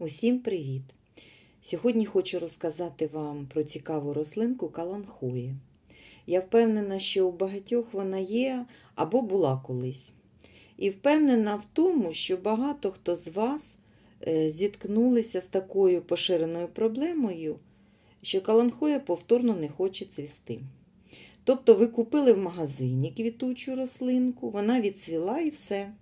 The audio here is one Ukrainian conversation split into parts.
Усім привіт! Сьогодні хочу розказати вам про цікаву рослинку каланхої. Я впевнена, що у багатьох вона є або була колись. І впевнена в тому, що багато хто з вас е, зіткнулися з такою поширеною проблемою, що каланхоя повторно не хоче цвісти. Тобто ви купили в магазині квітучу рослинку, вона відцвіла і все.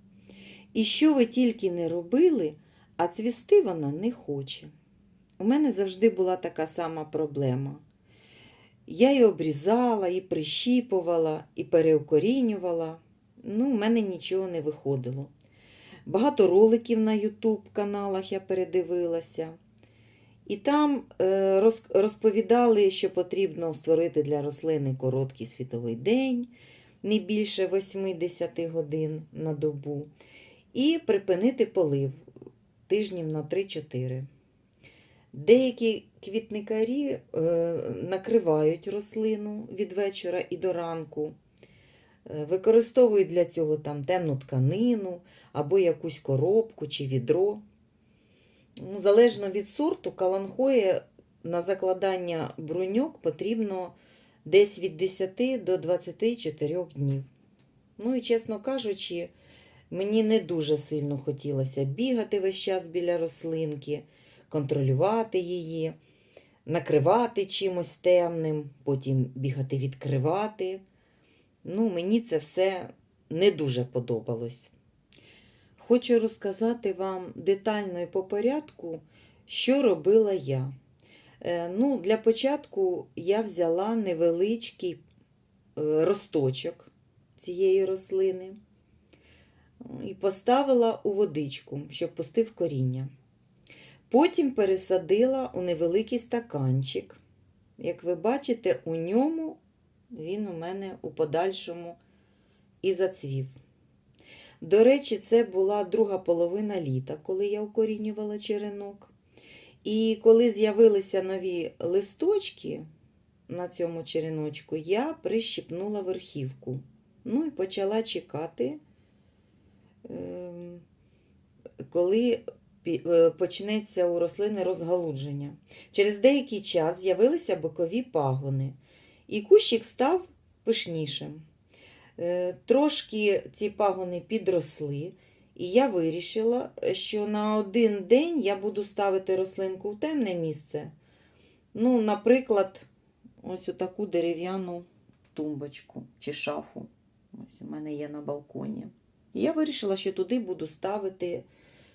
І що ви тільки не робили, а цвісти вона не хоче. У мене завжди була така сама проблема. Я і обрізала, і прищіпувала, і переукорінювала. Ну, у мене нічого не виходило. Багато роликів на YouTube каналах я передивилася. І там е, роз- розповідали, що потрібно створити для рослини короткий світовий день, не більше 80 годин на добу, і припинити полив тижнів на 3-4. Деякі квітникарі е, накривають рослину від вечора і до ранку, е, використовують для цього там темну тканину або якусь коробку чи відро. Ну, Залежно від сорту, каланхоє на закладання бруньок потрібно десь від 10 до 24 днів. Ну і, чесно кажучи, мені не дуже сильно хотілося бігати весь час біля рослинки, контролювати її, накривати чимось темним, потім бігати відкривати. Ну, мені це все не дуже подобалось. Хочу розказати вам детально і по порядку, що робила я. Е, Ну, для початку я взяла невеличкий е, росточок цієї рослини і поставила у водичку, щоб пустив коріння. Потім пересадила у невеликий стаканчик. Як ви бачите, у ньому він у мене у подальшому і зацвів. До речі, це була друга половина літа, коли я укорінювала черенок. І коли з'явилися нові листочки на цьому череночку, я прищипнула верхівку. Ну і почала чекати, коли е, почнеться у рослини розгалудження. Через деякий час з'явилися бокові пагони, і кущик став пишнішим. Е, Трошки ці пагони підросли, і я вирішила, що на один день я буду ставити рослинку в темне місце. Ну, наприклад, ось таку дерев'яну тумбочку чи шафу. Ось у мене є на балконі. І я вирішила, що туди буду ставити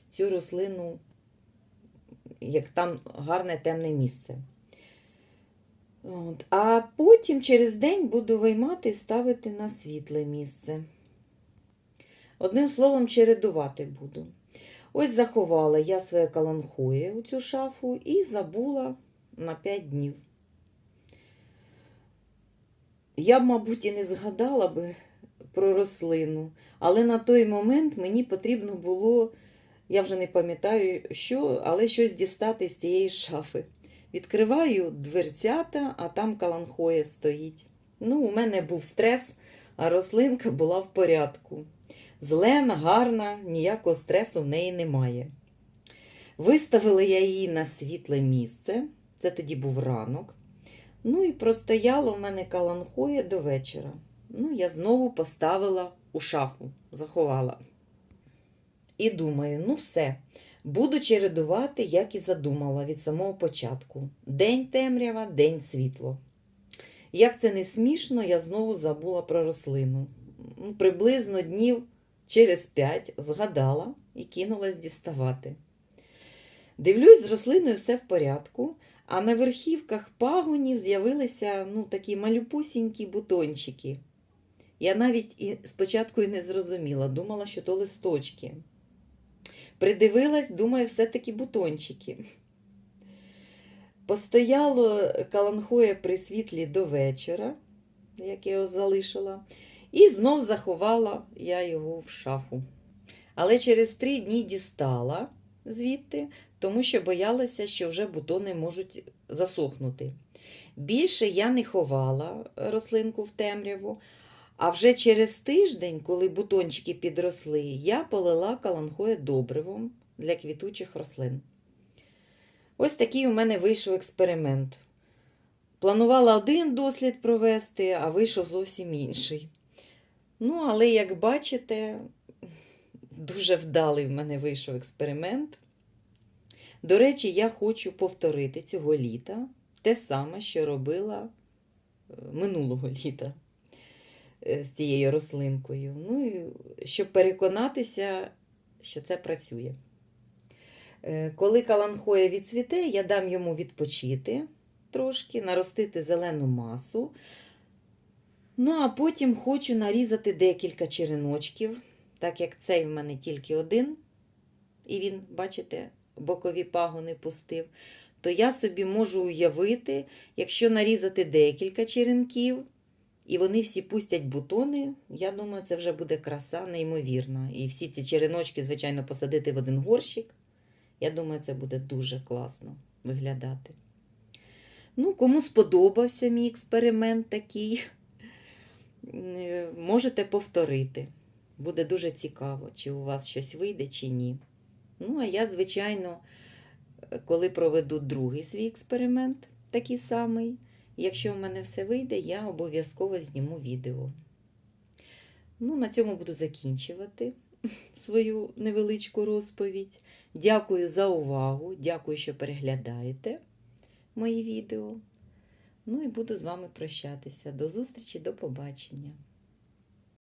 цю рослину, як там гарне темне місце. От. А потім через день буду виймати і ставити на світле місце. Одним словом, чередувати буду. Ось заховала я своє каланхоє у цю шафу і забула на 5 днів. Я б, мабуть, і не згадала би про рослину, але на той момент мені потрібно було, я вже не пам'ятаю, що, але щось дістати з цієї шафи. Відкриваю дверцята, а там каланхоя стоїть. Ну, у мене був стрес, а рослинка була в порядку. Зелена, гарна, ніякого стресу в неї немає. Виставила я її на світле місце, це тоді був ранок. Ну і простояла в мене каланхоя до вечора. Ну, я знову поставила у шафу, заховала. І думаю, ну все, буду чередувати, як і задумала від самого початку. День темрява, день світло. Як це не смішно, я знову забула про рослину. Ну, Приблизно днів через п'ять згадала і кинулась діставати. Дивлюсь, з рослиною все в порядку, а на верхівках пагонів з'явилися ну, такі малюпусінькі бутончики. Я навіть і спочатку і не зрозуміла, думала, що то листочки. Придивилась, думаю, все-таки бутончики. Постояло каланхоє при світлі до вечора, як я його залишила, і знов заховала я його в шафу. Але через три дні дістала звідти, тому що боялася, що вже бутони можуть засохнути. Більше я не ховала рослинку в темряву, а вже через тиждень, коли бутончики підросли, я полила каланхоє добривом для квітучих рослин. Ось такий у мене вийшов експеримент. Планувала один дослід провести, а вийшов зовсім інший. Ну, але як бачите, дуже вдалий в мене вийшов експеримент. До речі, я хочу повторити цього літа те саме, що робила е, минулого літа з цією рослинкою. Ну, і щоб переконатися, що це працює. Е, Коли каланхоя відцвіте, я дам йому відпочити трошки, наростити зелену масу. Ну, а потім хочу нарізати декілька череночків, так як цей в мене тільки один, і він, бачите, бокові пагони пустив, то я собі можу уявити, якщо нарізати декілька черенків, і вони всі пустять бутони, я думаю, це вже буде краса неймовірна. І всі ці череночки, звичайно, посадити в один горщик. Я думаю, це буде дуже класно виглядати. Ну, кому сподобався мій експеримент такий, е, можете повторити. Буде дуже цікаво, чи у вас щось вийде, чи ні. Ну, а я, звичайно, коли проведу другий свій експеримент, такий самий, якщо в мене все вийде, я обов'язково зніму відео. Ну, на цьому буду закінчувати свою невеличку розповідь. Дякую за увагу, дякую, що переглядаєте мої відео. Ну і буду з вами прощатися. До зустрічі, до побачення.